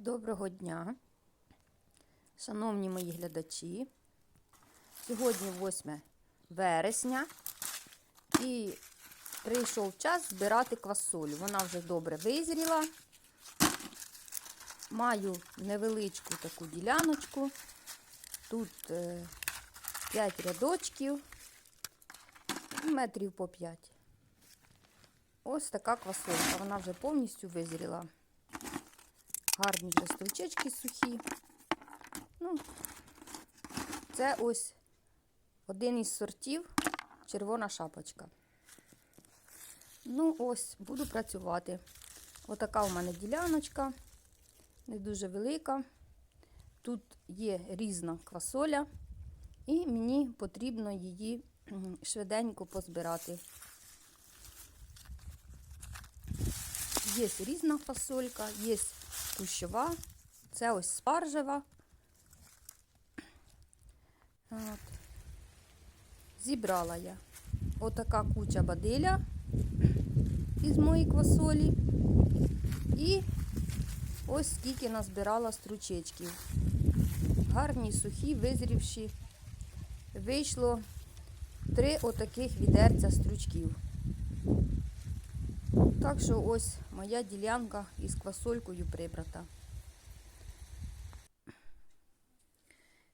Доброго дня, шановні мої глядачі. Сьогодні 8 вересня і прийшов час збирати квасолю. Вона вже добре визріла. Маю невеличку таку діляночку. Тут 5 рядочків, метрів по 5. Ось така квасолька. Вона вже повністю визріла. Гарні листочки сухі. Ну, це ось один із сортів червона шапочка. Ну, ось, буду працювати. Отака у мене діляночка, не дуже велика. Тут є різна квасоля, і мені потрібно її швиденько позбирати. Є різна фасолька, є кущова, це ось спаржева. От. Зібрала я отака куча бадиля із моєї квасолі. І ось скільки назбирала стручечків. Гарні, сухі, визрівші. Вийшло три отаких відерця стручків. Так що ось моя ділянка із квасолькою прибрата.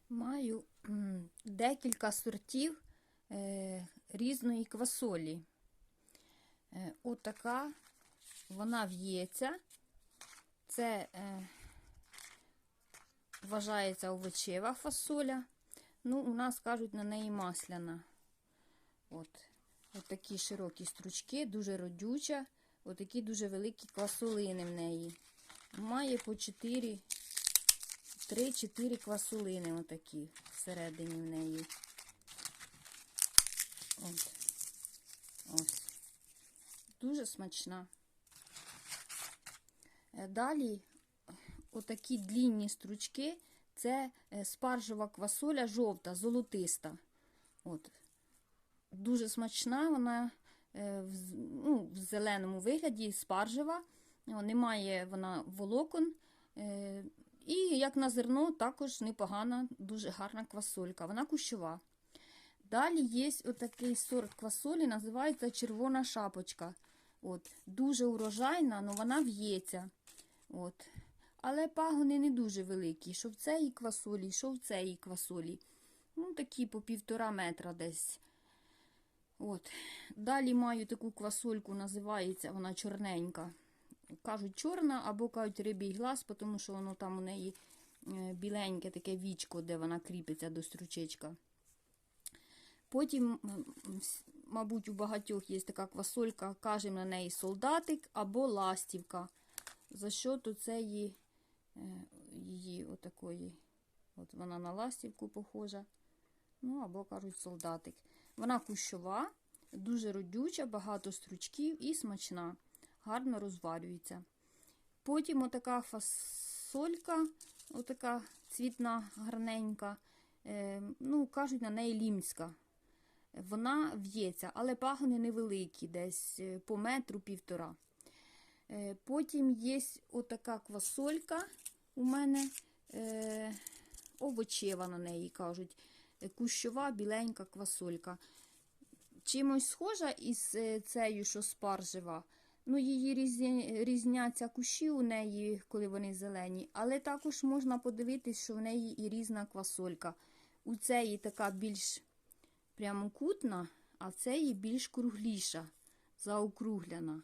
Маю декілька сортів е, різної квасолі. Е, отака вона в'ється. Це е, вважається овочева фасоля. Ну, у нас кажуть на неї масляна. От. От такі широкі стручки, дуже родюча. Отакі дуже великі квасолини в неї. Має по 4, 3-4 квасолини отакі всередині в неї. От. Ось. Дуже смачна. Е, Далі отакі длінні стручки. Це е, спаржева квасоля жовта, золотиста. От. Дуже смачна, вона е, в, ну, в зеленому вигляді спаржева, немає вона волокон. е, І як на зерно, також непогана, дуже гарна квасолька. Вона кущова. Далі є отакий сорт квасолі, називається червона шапочка. От, дуже урожайна, але вона в'ється. От. Але пагони не дуже великі. Що в цій квасолі, що в цій квасолі. Ну, такі по півтора метра десь. От. Далі маю таку квасольку, називається вона чорненька. Кажуть чорна або кажуть рибій глаз, тому що воно там у неї е, біленьке таке вічко, де вона кріпиться до стручечка. Потім, мабуть, у багатьох є така квасолька, кажемо на неї солдатик або ластівка. За що то це її, е, її отакої, от вона на ластівку похожа. Ну, або кажуть солдатик. Вона кущова, дуже родюча, багато стручків і смачна, гарно розварюється. Потім отака фасолька, отака цвітна, гарненька. Е, ну, кажуть на неї лімська. Вона в'ється, але пагони невеликі, десь е, по метру півтора. Е, Потім є отака квасолька у мене овочева на неї кажуть. Кущова біленька квасолька. Чимось схожа із е, цією, що спаржева. Ну, її різняться кущі у неї, коли вони зелені, але також можна подивитись, що в неї і різна квасолька. У цієї така більш прямокутна, а в цієї більш кругліша, заокругляна.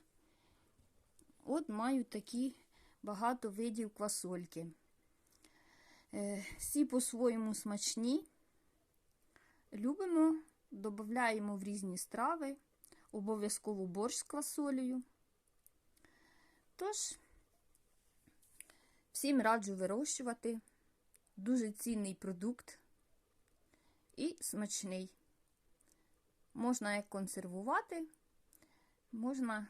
От маю такі багато видів квасольки. Е, Всі по-своєму смачні. Любимо, додаємо в різні страви, обов'язково борщ з квасолею. Тож, всім раджу вирощувати. Дуже цінний продукт і смачний. Можна як консервувати, можна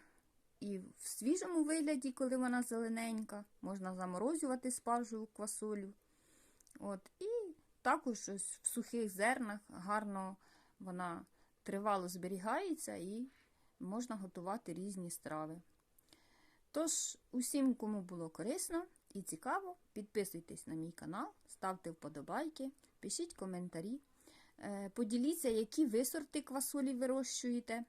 і в свіжому вигляді, коли вона зелененька, можна заморозювати спаржу квасолю. От, і також ось в сухих зернах гарно вона тривало зберігається і можна готувати різні страви. Тож, усім, кому було корисно, і цікаво, підписуйтесь на мій канал, ставте вподобайки, пишіть коментарі, е, поділіться, які ви сорти квасолі вирощуєте.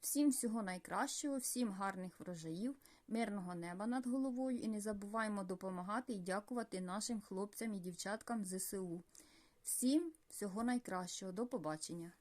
Всім всього найкращого, всім гарних врожаїв, мирного неба над головою і не забуваємо допомагати і дякувати нашим хлопцям і дівчаткам ЗСУ. Всім всього найкращого, до побачення!